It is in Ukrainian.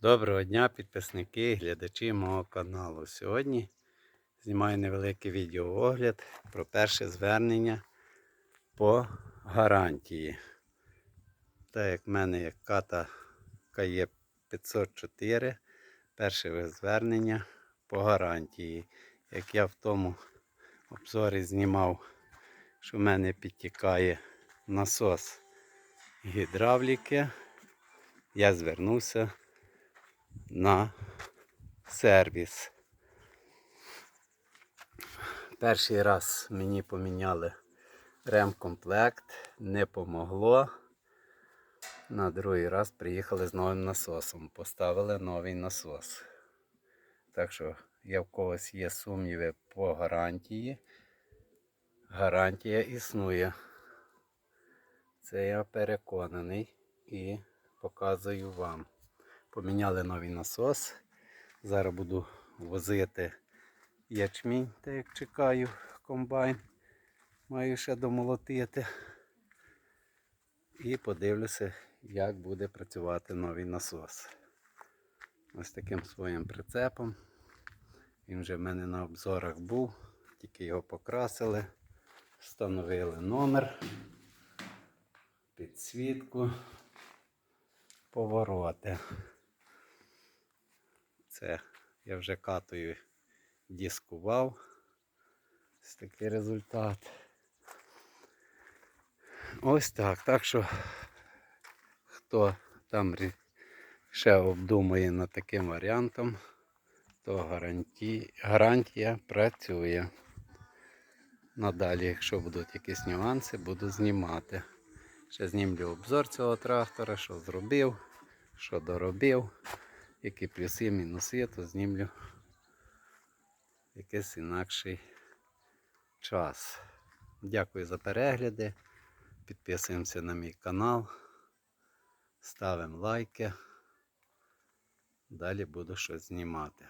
Доброго дня, підписники глядачі мого каналу. Сьогодні знімаю невеликий відеоогляд про перше звернення по гарантії. Так як в мене є ката КЕ 504, перше звернення по гарантії. Як я в тому обзорі знімав, що в мене підтікає насос гідравліки, я звернувся на сервіс. Перший раз мені поміняли ремкомплект, не помогло. На другий раз приїхали з новим насосом, поставили новий насос. Так що, я в когось є сумніви по гарантії. Гарантія існує. Це я переконаний і показую вам. Поміняли новий насос. Зараз буду возити ячмінь, так як чекаю комбайн. Маю ще домолотити. І подивлюся, як буде працювати новий насос. Ось таким своїм прицепом. Він вже в мене на обзорах був, тільки його покрасили, встановили номер, підсвітку, повороти. Це я вже катою дискував. Ось такий результат. Ось так. Так що хто там ще обдумує над таким варіантом, то гарантій, гарантія працює. Надалі, якщо будуть якісь нюанси, буду знімати. Ще знімлю обзор цього трактора, що зробив, що доробив, які плюси, мінуси, то знімлю якийсь інакший час. Дякую за перегляди. Підписуємося на мій канал. Ставимо лайки. Далі буду щось знімати.